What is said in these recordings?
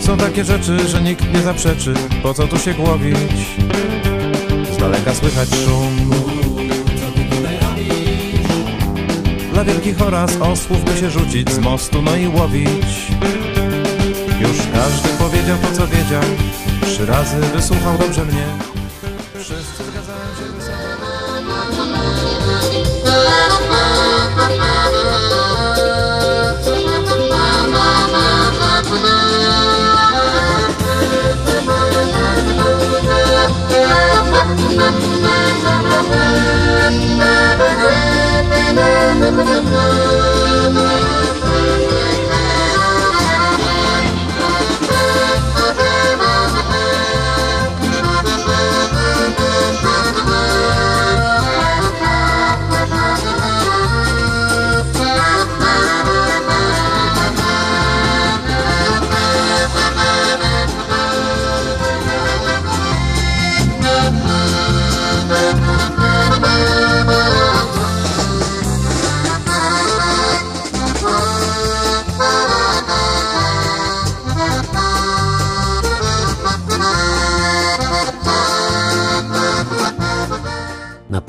Są takie rzeczy, że nikt nie zaprzeczy, po co tu się głowić? Z daleka słychać szum. Dla wielkich oraz osłów by się rzucić z mostu, no i łowić. Już każdy powiedział to, co wiedział. Trzy razy wysłuchał dobrze mnie. Wszyscy Na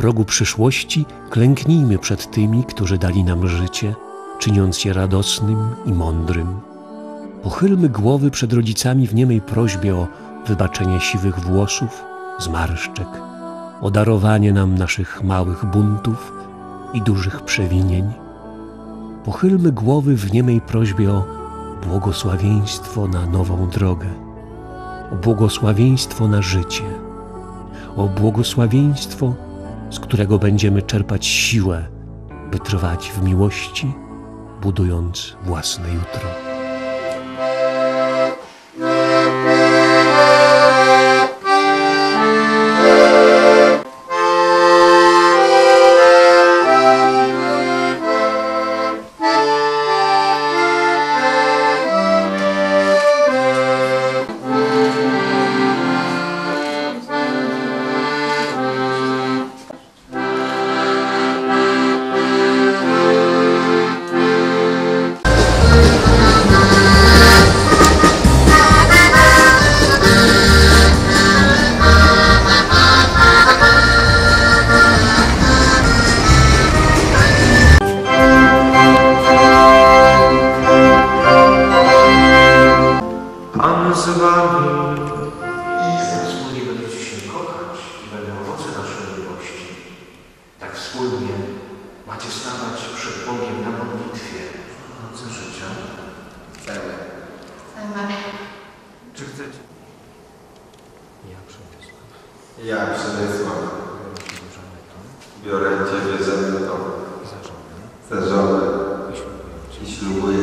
progu przyszłości klęknijmy przed tymi, którzy dali nam życie, czyniąc je radosnym i mądrym. Pochylmy głowy przed rodzicami w niemej prośbie o wybaczenie siwych włosów, zmarszczek, o darowanie nam naszych małych buntów i dużych przewinień. Pochylmy głowy w niemej prośbie o błogosławieństwo na nową drogę, o błogosławieństwo na życie, o błogosławieństwo, z którego będziemy czerpać siłę, by trwać w miłości, budując własne jutro. Wspólnie macie stawać przed Bogiem na modlitwie. W nocy życia. Pełen. Czy chcecie? Ja Przemysław, Ja, Przemysław, biorę Ciebie biorę Ciebie ze mną. Za żonę za żonę i ślubuję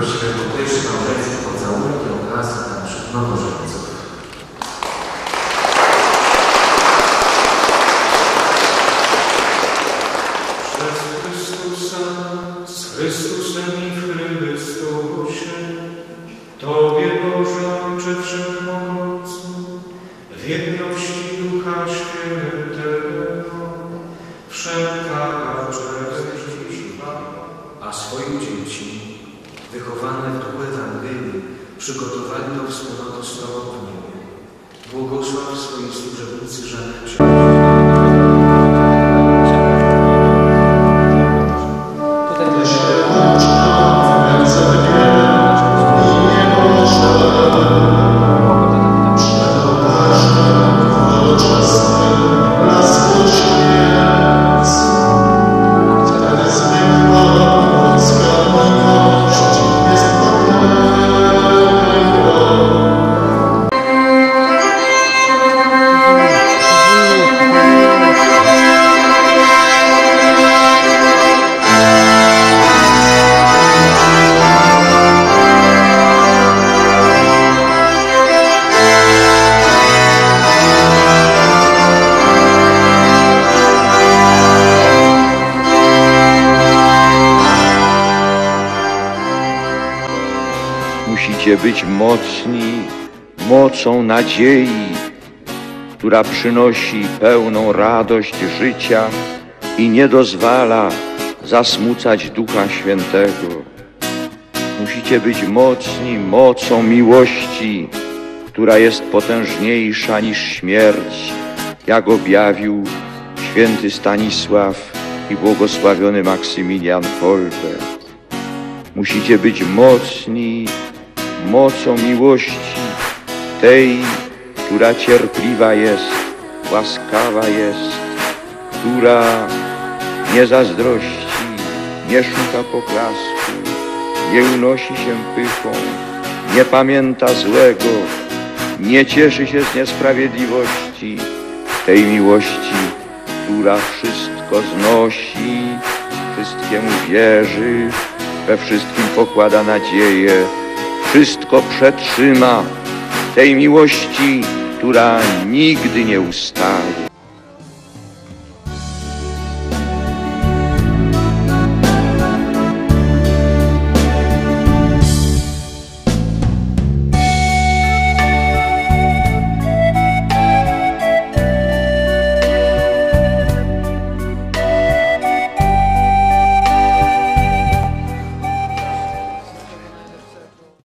Prosimy po pierwsze małżeństwo pocałunek i dla naszych nowożeńców. Przez Chrystusa, z Chrystusem i w Chrystusie, Tobie Boże Ojcze Wszechmogący, w jedności Ewangelii, przygotowali do wspólnoty z Tobą w niebie. Błogosław swojej służebnicy Żanecie. Musicie być mocni mocą nadziei, która przynosi pełną radość życia i nie dozwala zasmucać Ducha Świętego. Musicie być mocni mocą miłości, która jest potężniejsza niż śmierć, jak objawił święty Stanisław i błogosławiony Maksymilian Kolbe. Musicie być mocni mocą miłości, tej, która cierpliwa jest, łaskawa jest, która nie zazdrości, nie szuka poklasku, nie unosi się pychą, nie pamięta złego, nie cieszy się z niesprawiedliwości, tej miłości, która wszystko znosi, wszystkiemu wierzy, we wszystkim pokłada nadzieję, wszystko przetrzyma, tej miłości, która nigdy nie ustaje.